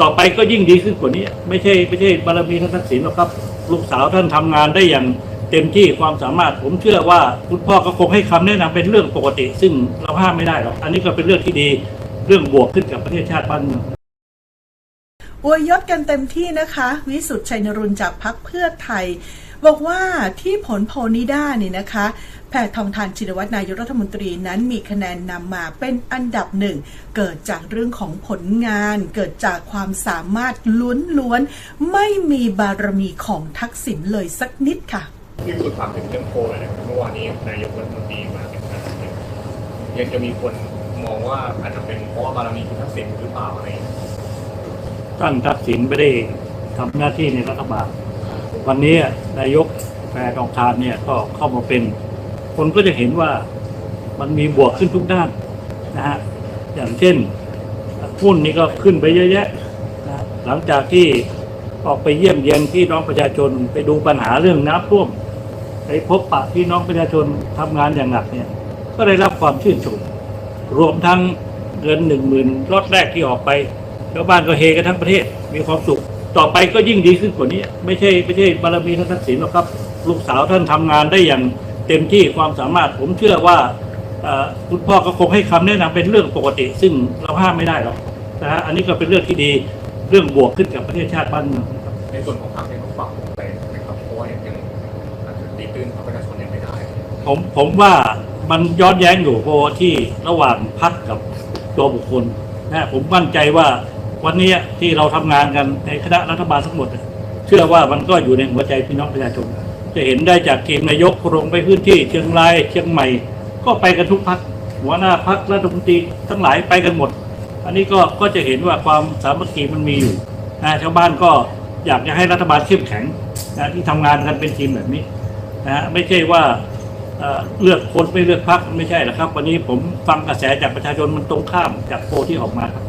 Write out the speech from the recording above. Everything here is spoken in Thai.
ต่อไปก็ยิ่งดีขึ้นกว่านี้ ไม่ใช่ไม่ใช่บารมีท่านทักษิณหรอกครับ ลูกสาวท่านทำงานได้อย่างเต็มที่ความสามารถผมเชื่อว่าคุณพ่อก็คงให้คำแนะนำเป็นเรื่องปกติ ซึ่งเราห้ามไม่ได้หรอกอันนี้ก็เป็นเรื่องที่ดีเรื่องบวกขึ้นกับประเทศชาติบ้านเมืองอวยยศกันเต็มที่นะคะ วิสุทธ์ชัยนรุนจากพักเพื่อไทย บอกว่าที่ผลโพลนิด้านี่นะคะ แพทองทานชินวัตรนายกรัฐมนตรีนั้นมีคะแนนนำมาเป็นอันดับหนึ่ง เกิดจากเรื่องของผลงาน เกิดจากความสามารถล้วนๆ ไม่มีบารมีของทักษิณเลยสักนิดค่ะที่สุดถามถึงเรื่องโพลหน่อยนะครับเมื่อวานนี้นายกรัฐมนตรีมาเป็นประธานเนี่ยยังจะมีคนมองว่าอาจจะเป็นเพราะว่าบารมีคุณทักษิณหรือเปล่าอะไรอย่างเงี้ยท่านทักษิณไม่ได้ทำหน้าที่ในรัฐบาล วันนี้นายกแพรทองทานเนี่ยก็เข้ามาเป็น คนก็จะเห็นว่ามันมีบวกขึ้นทุกด้านนะฮะอย่างเช่นหุ้นนี่ก็ขึ้นไปเยอะแยะนะหลังจากที่ออกไปเยี่ยมเยียนพี่น้องประชาชนไปดูปัญหาเรื่องน้ำท่วมไปพบปะพี่น้องประชาชนทำงานอย่างหนักเนี่ยก็ได้รับความชื่นชมรวมทั้งเงินหนึ่งหมื่นรอดแรกที่ออกไปชาวบ้านก็เฮกันทั้งประเทศมีความสุข ต่อไปก็ยิ่งดีขึ้นกว่านี้ ไม่ใช่ไม่ใช่บารมีท่านทักษิณหรอกครับ ลูกสาวท่านทำงานได้อย่างเต็มที่ความสามารถผมเชื่อว่าเอ่อคุณพ่อก็คงให้คำแนะนำเป็นเรื่องปกติ ซึ่งเราห้ามไม่ได้หรอกนะฮะอันนี้ก็เป็นเรื่องที่ดีเรื่องบวกขึ้นกับประเทศชาติบ้านเมืองนะครับในส่วนของพรรคเองต้องปรับปรุงไปนะครับเพราะว่ายังยังอาจจะตีตื้นของประชาชนยังไม่ได้ผมผมว่ามันย้อนแย้งอยู่เพราะว่าที่ระหว่างพักกับตัวบุคคลนะผมมั่นใจว่า วันนี้ที่เราทำงานกันในคณะรัฐบาลทั้งหมดเชื่อว่ามันก็อยู่ในหัวใจพี่น้องประชาชนจะเห็นได้จากทีมนายกลงไปพื้นที่เชียงรายเชียงใหม่ ก็ไปกันทุกพักหัวหน้าพักรัฐมนตรีทั้งหลายไปกันหมด อันนี้ก็ก็จะเห็นว่าความสามัคคีมันมีอยู่นะชาวบ้านก็อยากจะให้รัฐบาลเข้มแข็งนะที่ทำงานกันเป็นทีมแบบนี้นะไม่ใช่ว่าเลือกคนไม่เลือกพักไม่ใช่หรอกครับ วันนี้ผมฟังกระแสจากประชาชนมันตรงข้ามจากโพลที่ออกมาครับ